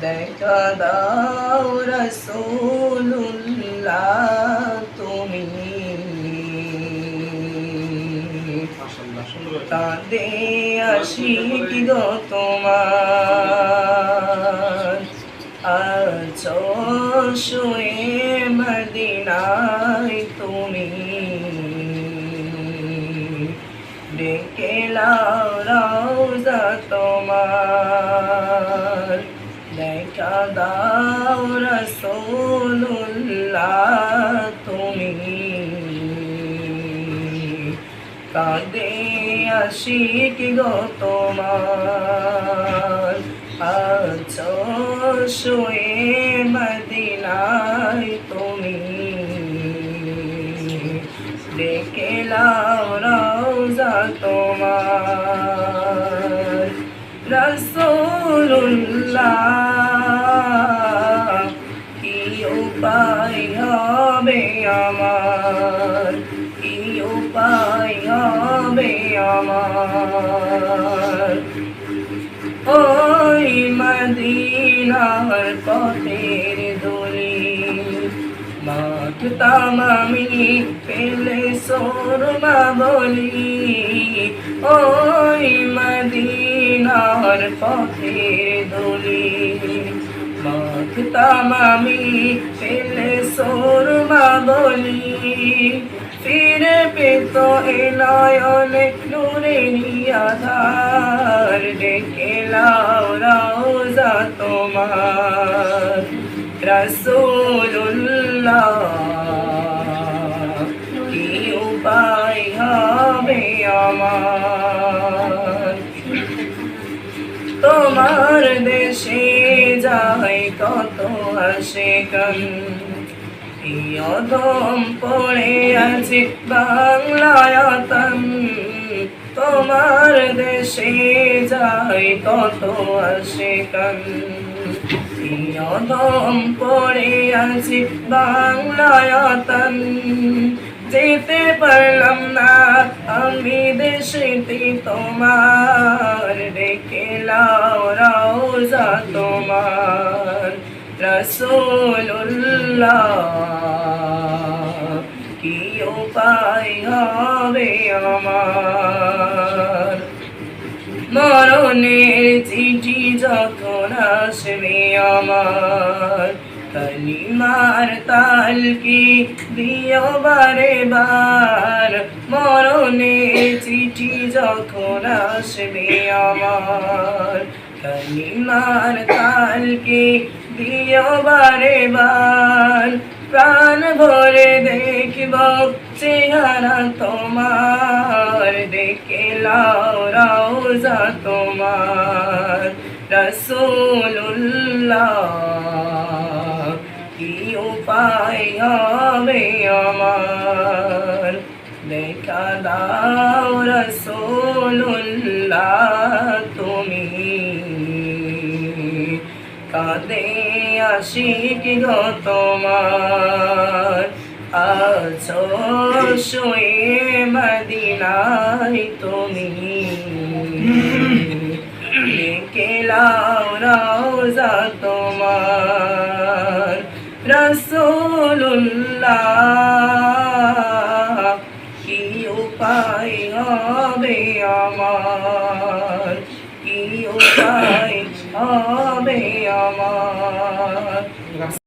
দেখা দাও রসুল্লাহ তুমি। কাঁদে আশিক গো তোমার। আছো শুয়ে মদিনায় তুমি। ডেকে লাও দাও রসুল্লাহ তুমি। কাঁদে আশিক গো তোমার। আছো শুয়ে মদিনায় তুমি। লাও রওজা তোমার। রসুল্লাহ উপায় হবে আমার কি উপায় হবে আমার। ওই মদিনার পথের দোলে মাখতাম আমি পেলে সোরমা বলি। ওই মদিনার পথের দোলে মাখতাম আমি, পেলে সোরমা বলি ফিরে পেত এ নয়নে নূরে নিয়াধার, ডেকে লাও যা তোমার। রসুল্লাহ কত আসে কান অধম পড়ে আছে বাংলায়তন তোমার দেশে যায় কত আসে কান অধম পড়ে আছে বাংলায়তন যেতে পারলাম না, আমি দেশেতে তোমার। ডেকে লাও রাও যা তোমার। রসুল্লাহ কি উপায় হবে আমার? মরণের চিঠি যখন আসবে আমার, কালিমার তাল কি দিও বারে বার মরণের চিঠি যখন আসবে আমার, কালিমার তাল কি দিও বারে বার প্রাণ ভরে দেখব চেহারা তোমার। দেখে রাউজা তোমার রসুল্লাহ কি উপায় হবে আমার? দেখা দাও রসুল্লাহ তুমি কাঁদে আশিক গো তোমার। আছো শুয়ে মদিনায় তুমি। ডেকে লাও রওজা তোমার। রসুল্লাহ কি উপায় হবে আমার? কি উপায় হবে আমার